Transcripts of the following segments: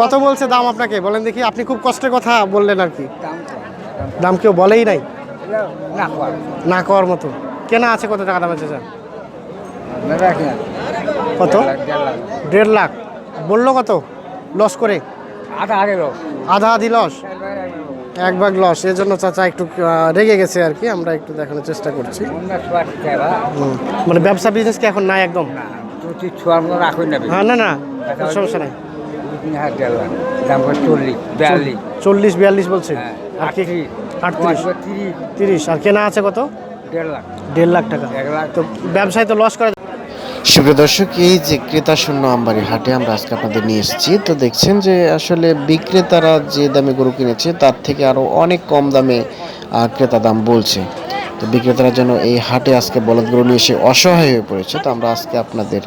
কত বলছে দাম আপনাকে? বলেন দেখি আপনি খুব কষ্টের কথা বললেন আর কি। দাম কেউ বলেই নাই? না কর করার মতো। কেনা আছে কত টাকা দাম আছে স্যার কত? দেড় লাখ। বলল কত? লস করে? আধা আগে লোক আধা আধি লস? এক ভাগ লস। এর জন্য চাচা একটু রেগে গেছে আর কি। আমরা একটু দেখানোর চেষ্টা করছি। মানে ব্যবসা বিজনেস কি এখন নাই একদম? না হ্যাঁ না না। সমস্যা নাই। তিন দেড় লাখ। দাম করে চল্লিশ বিয়াল্লিশ। চল্লিশ বিয়াল্লিশ বলছে। হ্যাঁ, আর কি? আটত্রিশ। আটত্রিশ। তিরিশ। আর কেনা আছে কত? দেড় লাখ। দেড় লাখ টাকা। এক লাখ। তো ব্যবসায় তো লস করে সুপ্রিয় দর্শক এই যে ক্রেতা শূন্য আমবাড়ি হাটে আমরা আজকে আপনাদের নিয়ে এসেছি। তো দেখছেন যে আসলে বিক্রেতারা যে দামে গরু কিনেছে তার থেকে আরও অনেক কম দামে ক্রেতা দাম বলছে। তো বিক্রেতারা যেন এই হাটে আজকে বলদ গরু নিয়ে এসে অসহায় হয়ে পড়েছে। তো আমরা আজকে আপনাদের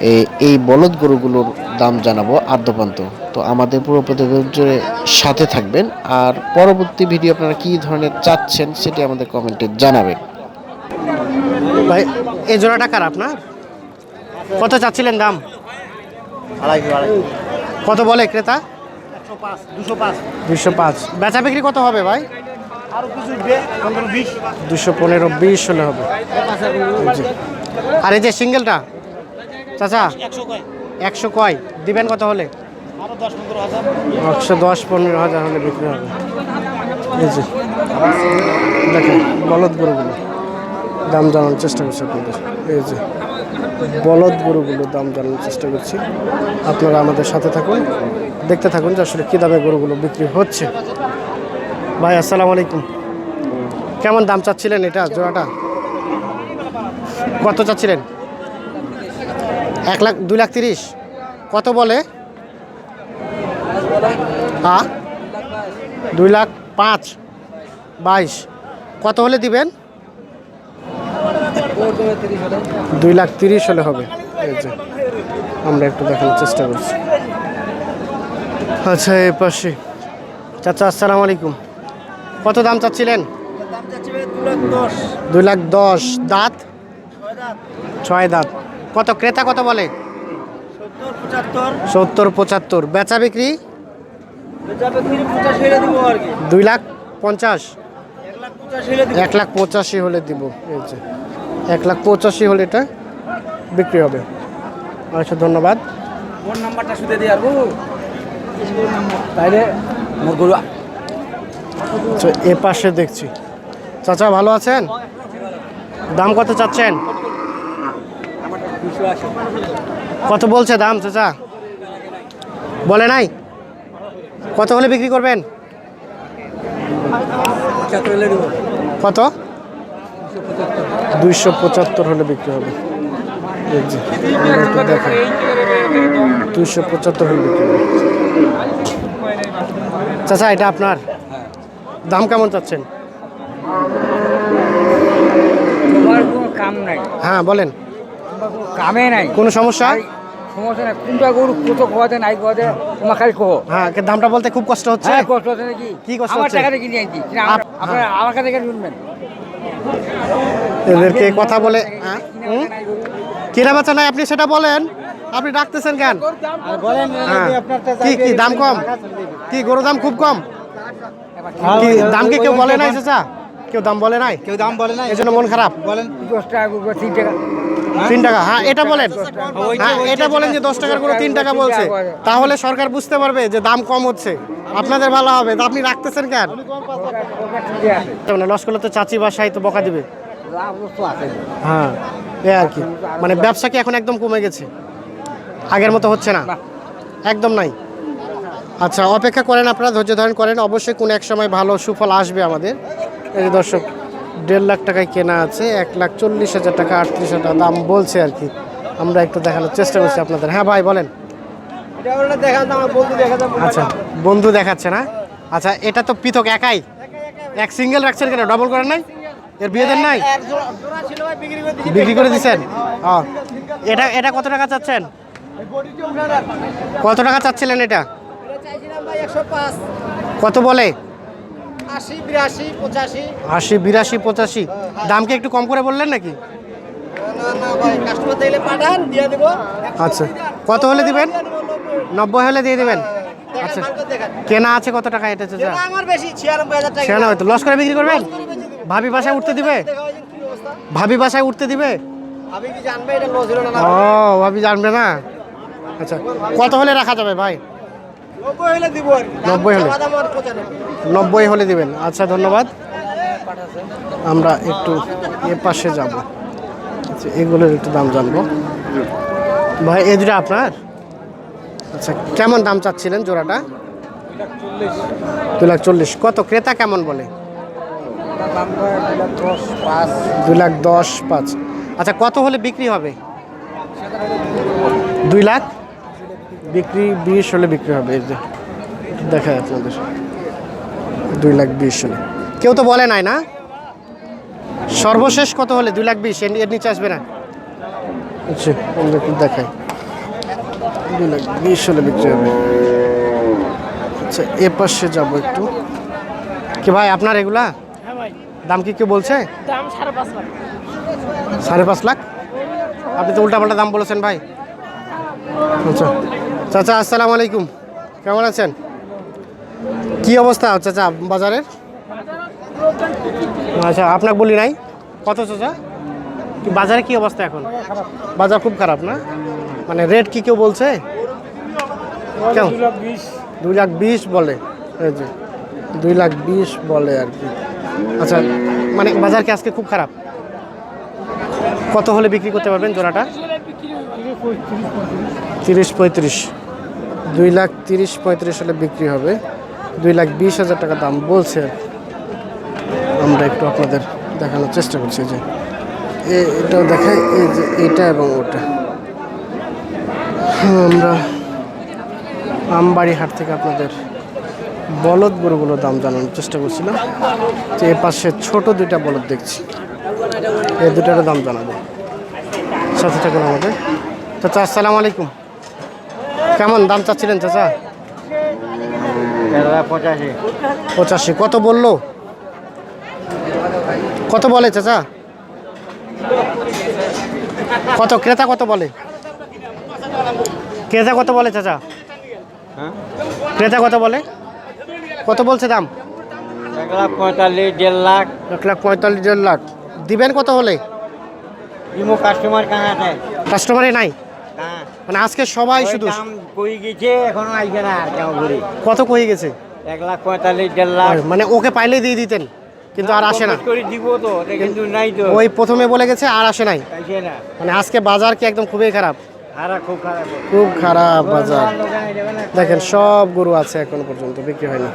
এই- বলদ গরুগুলোর দাম জানাব আদ্যপান্ত। তো আমাদের পুরো প্রতিবেদন জুড়ে সাথে থাকবেন। আর পরবর্তী ভিডিও আপনারা কী ধরনের চাচ্ছেন সেটি আমাদের কমেন্টে জানাবেন। ভাই, এই জোড়াটা কার আপনার? কত চাচ্ছিলেন দাম? কত বলে ক্রেতা? দুশো পাঁচ। বেচা বিক্রি কত হবে ভাই? দুশো পনেরো বিশ হলে হবে। আর এই যে সিঙ্গেলটা? চাচা? একশো কয়। দিবেন কত হলে? একশো দশ পনেরো হাজার হলে বিক্রি হবে। দেখেন বলদ গরুগুলো। দাম জানানোর চেষ্টা করছি আপনাদের। এই যে বলদ গরুগুলোর দাম জানানোর চেষ্টা করছি। আপনারা আমাদের সাথে থাকুন দেখতে থাকুন যে আসলে কী দামে গরুগুলো বিক্রি হচ্ছে। ভাই আসসালামু আলাইকুম। কেমন দাম চাচ্ছিলেন এটা জোড়াটা? কত চাচ্ছিলেন? এক লাখ দুই লাখ তিরিশ। কত বলে? হ্যাঁ দুই লাখ পাঁচ বাইশ। কত হলে দিবেন? দুই লাখ তিরিশ হলে হবে। আমরা একটু দেখানোর চেষ্টা করছি। আচ্ছা এ পাশে। চাচা আসসালামু আলাইকুম। কত দাম চাচ্ছিলেন? দুই লাখ দশ। দাঁত। ছয় দাঁত। কত ক্রেতা কত বলে? সত্তর পঁচাত্তর। বেচা বিক্রি? দুই লাখ পঞ্চাশ? এক লাখ পঁচাশি হলে দিব। এই যে এক লাখ পঁচাশি হলে এটা বিক্রি হবে। আচ্ছা ধন্যবাদ। ফোন নাম্বারটা শুধু দিয়ে আর তাইলে মোর গরু। এ পাশে দেখছি। চাচা ভালো আছেন? দাম কত চাচ্ছেন? কত বলছে দাম চাচা? বলে নাই? কত হলে বিক্রি করবেন? কত? দুইশো পঁচাত্তর হলে বিক্রি হবে। দুইশো পঁচাত্তর হলে বিক্রি হবে। চাচা এটা আপনার? দাম কেমন চাচ্ছেন? হ্যাঁ বলেন। কামে নাই। কোনো সমস্যা? সমস্যা নাই। কোনটা গরু কত খাওয়াতে নাই খাওয়াতে তোমার খালি কো। হ্যাঁ দামটা বলতে খুব কষ্ট হচ্ছে? হ্যাঁ কষ্ট হচ্ছে নাকি? কি কষ্ট আমার হচ্ছে? টাকাতে কিনে আনছি। কিনা আমার- আপ- আপনার আমার কাছে কেন শুনবেন। এদেরকে কথা বলে হ্যাঁ? কেনা বেচা নাই আপনি সেটা বলেন। আপনি ডাকতেছেন কেন? হ্যাঁ। কি কি দাম কম? কি গরুর দাম খুব কম? কি দাম কি কেউ বলে নাই চাচা? কেউ দাম বলে নাই? কেউ দাম বলে না এই জন্য মন খারাপ। বলেন দশ টাকা তিন টাকা। তিন টাকা। হ্যাঁ এটা বলেন। হ্যাঁ এটা বলেন যে দশ টাকার করে তিন টাকা বলছে। তাহলে সরকার বুঝতে পারবে যে দাম কম হচ্ছে। আপনাদের ভালো হবে। তা আপনি রাখতেছেন কেন? মানে লস করলে তো চাচি বাসায় তো বকা দিবে। হ্যাঁ এ আর কি। মানে ব্যবসা কি এখন একদম কমে গেছে? আগের মতো হচ্ছে না? একদম নাই? আচ্ছা অপেক্ষা করেন আপনারা ধৈর্য ধারণ করেন। অবশ্যই কোনো এক সময় ভালো সুফল আসবে আমাদের। এই দর্শক দেড় লাখ টাকায় কেনা আছে এক লাখ চল্লিশ হাজার টাকা আটত্রিশ হাজার টাকা। দাম বলছে আর কি। আমরা একটু দেখানোর চেষ্টা করছি আপনাদের। হ্যাঁ ভাই বলেন। আচ্ছা বন্ধু দেখাচ্ছে না? আচ্ছা এটা তো পৃথক একাই? এক সিঙ্গেল রাখছেন কেন? ডবল করেন নাই? এর বিয়ে দেন নাই? বিক্রি করে দিচ্ছেন ও। এটা এটা কত টাকা চাচ্ছেন? কত টাকা চাচ্ছিলেন এটা? কত বলে? আশি বিরাশি পঁচাশি। বিরাশি পঁচাশি। দাম কি একটু কম করে বললেন নাকি? আচ্ছা। কত হলে দিবেন? নব্বই হলে দিয়ে দেবেন? আচ্ছা। করে দেখেন। কেনা আছে কত টাকা এটা সেখানে হয়তো লস করে বিক্রি করবেন? ভাবি বাসায় উঠতে দিবে? হয় ভাবি বাসায় উঠতে দিবে? ও ভাবি জানবে না? আচ্ছা। কত হলে রাখা যাবে ভাই? নব্বই হলে দিব আর কি। দাম 90 হলে? চাওয়া দাম আর পঁচানব্বই। নব্বই হলে দিবেন। আচ্ছা ধন্যবাদ। আমরা একটু এ পাশে যাব। আচ্ছা এগুলোর একটু দাম জানব। ভাই এই দুটো আপনার? আচ্ছা কেমন দাম চাচ্ছিলেন জোড়াটা? দু লাখ চল্লিশ। কত? ক্রেতা কেমন বলে? দুই লাখ দশ পাঁচ। আচ্ছা কত হলে বিক্রি হবে? দুই লাখ? বিক্রি বিশ হলে বিক্রি হবে এই যে দেখায় আপনাদের দুই লাখ বিশ হলে। কেউ তো বলে নাই না? সর্বশেষ কত হলে? দুই লাখ বিশ এর নিচে আসবে না? আচ্ছা দেখাই। দুই লাখ বিশ হলে বিক্রি হবে। আচ্ছা এ পাশে যাব একটু। কি ভাই আপনার এগুলা? দাম কি কেউ বলছে? সাড়ে পাঁচ লাখ? আপনি তো উল্টাপাল্টা দাম বলেছেন ভাই। আচ্ছা। চাচা, আসসালামু আলাইকুম। কেমন আছেন? কি অবস্থা চাচা, বাজারের? আচ্ছা আপনাকে বলি নাই? কত চাচা? বাজারে কি অবস্থা এখন? বাজার খুব খারাপ না? মানে রেট কি কেউ বলছে? দুই লাখ বিশ বলে। দুই লাখ বিশ বলে আর কি। আচ্ছা মানে বাজার কি আজকে খুব খারাপ? কত হলে বিক্রি করতে পারবেন জোড়াটা? তিরিশ পঁয়ত্রিশ। দুই লাখ তিরিশ পঁয়ত্রিশ হলে বিক্রি হবে। দুই লাখ বিশ হাজার টাকা দাম বলছে। আমরা একটু আপনাদের দেখানোর চেষ্টা করছি যে এটাও দেখাই, এই যে এটা এবং ওটা। আমরা আমবাড়ি হাট থেকে আপনাদের বলদ গরুগুলোর দাম জানানোর চেষ্টা করছিলাম। তো এ পাশে ছোট দুইটা বলদ দেখছি। এই দুটারও দাম জানাব। সাথে থাকুন আমাদের। চাচা আসসালামু আলাইকুম। কেমন দাম চাচ্ছিলেন চাচা? পঁচাশি। পঁচাশি। কত বলল? কত বলে চাচা? কত? ক্রেতা কত বলে? ক্রেতা কত বলে চাচা? ক্রেতা কত বলে? কত বলছে দাম? এক লাখ পঁয়তাল্লিশ দেড় লাখ। এক লাখ পঁয়তাল্লিশ দেড় লাখ। দিবেন কত হলে? ইমো কাস্টমার কাঁ আছে কাস্টমারই নাই? মানে আজকে সবাই শুধু দাম কই গেছে এখনও আইছে না কেমন ঘুরি। কত কয়ে গেছে? এক লাখ পঁয়তাল্লিশ দেড় লাখ। মানে ওকে পাইলেই দিয়ে দিতেন কিন্তু আর আসে না। করে দিব তো কিন্তু নাই তো। ওই প্রথমে বলে গেছে আর আসে নাই। মানে আজকে বাজার কি একদম খুবই খারাপ? খুব খারাপ। বাজার। দেখেন সব গরু আছে এখনও পর্যন্ত বিক্রি হয়নি